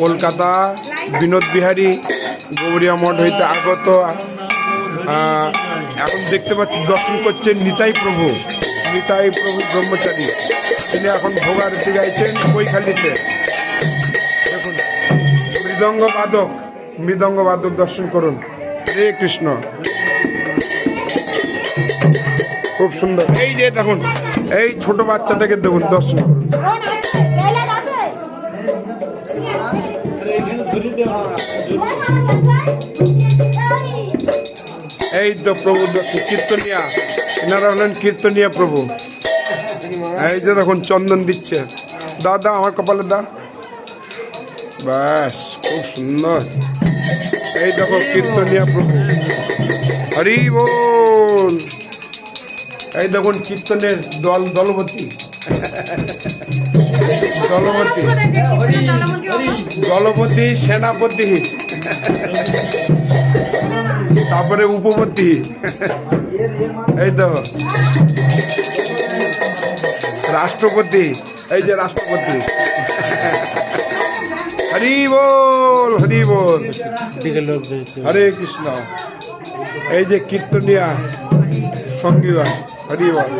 কলকাতা, বিনোদ বিহারী, গৌরিয়া মঠ হইতে আগত এখন দেখতে পাচ্ছি দর্শন করছেন নিতাই প্রভু নিতাই প্রভু ব্রহ্মচারী। তিনি এখন ভোগারতি গাইছেন বইখালিতে দেখুন, মৃদঙ্গ বাদক মৃদঙ্গ বাদক দর্শন করুন। হরে কৃষ্ণ। খুব সুন্দর। এই যে দেখুন, এই ছোট বাচ্চাটাকে দেখুন, দর্শন করুন। এই তো প্রভু, কীর্তনিয়া। এনারা হলেন কীর্তনিয়া প্রভু। এই যে দেখুন, চন্দন দিচ্ছে। দা দা, আমার কপালে দা। ব্যাস, খুব সুন্দর। এই দেখো, কীর্তনিয়া প্রভু। হরি বল। এই দেখুন, কীর্তনের দল দলপতি দলপতি দলপতি সেনাপতি। তারপরে উপপতি এই তো। রাষ্ট্রপতি। এই যে রাষ্ট্রপতি। হরি বল হরি বল। হরে কৃষ্ণ। এই যে কীর্তনিয়া সঙ্গীরা হরি বল।